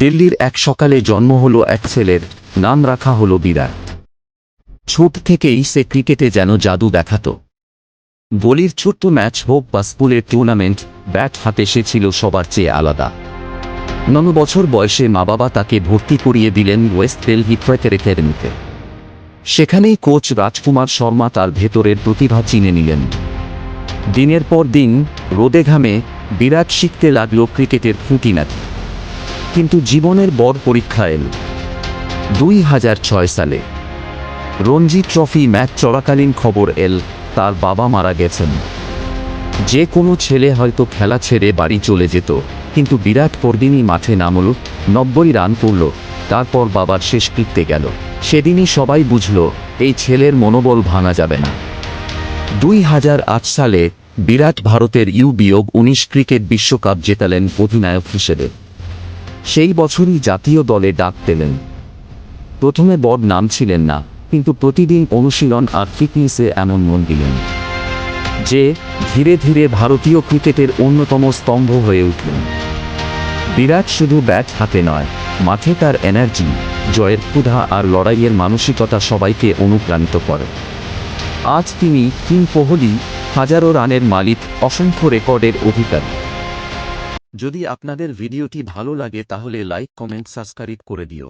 দিল্লির এক সকালে জন্ম হলো এক ছেলের, নাম রাখা হলো বিরাট। ছোট থেকেই সে ক্রিকেটে যেন জাদু দেখাত। বলির ছোট্ট ম্যাচ হোক বা স্কুলের টুর্নামেন্ট, ব্যাট হাতে সে ছিল সবার চেয়ে আলাদা। নন বছর বয়সে মা বাবা তাকে ভর্তি করিয়ে দিলেন ওয়েস্ট দিল্লি ক্রিকেট একাডেমিতে সেখানেই কোচ রাজকুমার শর্মা তার ভেতরের প্রতিভা চিনে নিলেন। দিনের পর দিন রোদে ঘামে বিরাট শিখতে লাগল ক্রিকেটের খুঁটিনাটি। কিন্তু জীবনের বড় পরীক্ষা এল। দুই হাজার ছয় সালে রঞ্জি ট্রফি ম্যাচ চলাকালীন খবর এল, তার বাবা মারা গেছেন। যে কোনো ছেলে হয়তো খেলা ছেড়ে বাড়ি চলে যেত, কিন্তু বিরাট পরদিনই মাঠে নামল, নব্বই রান করল, তারপর বাবার শেষকৃত্যে গেল। সেদিনই সবাই বুঝল, এই ছেলের মনোবল ভাঙা যাবে না। দুই হাজার আট সালে বিরাট ভারতের ইউ বিয়োগ উনিশ ক্রিকেট বিশ্বকাপ জেতালেন অধিনায়ক হিসেবে। সেই বছরই জাতীয় দলে ডাক পেলেন। প্রথমে বড় নাম ছিলেন না, কিন্তু প্রতিদিন অনুশীলন আর ফিটনেসে এমন মন দিলেন, যে ধীরে ধীরে ভারতীয় ক্রিকেটের অন্যতম স্তম্ভ হয়ে উঠলেন। বিরাট শুধু ব্যাট হাতে নয়, মাঠে তার এনার্জি জয়ের ক্ষুধা আর লড়াইয়ের মানসিকতা সবাইকে অনুপ্রাণিত করে। আজ তিনি কিং কোহলি, হাজারো রানের মালিক, অসংখ্য রেকর্ডের অধিকারী। যদি আপনাদের ভিডিওটি ভালো লাগে তাহলে লাইক কমেন্ট সাবস্ক্রাইব করে দিও।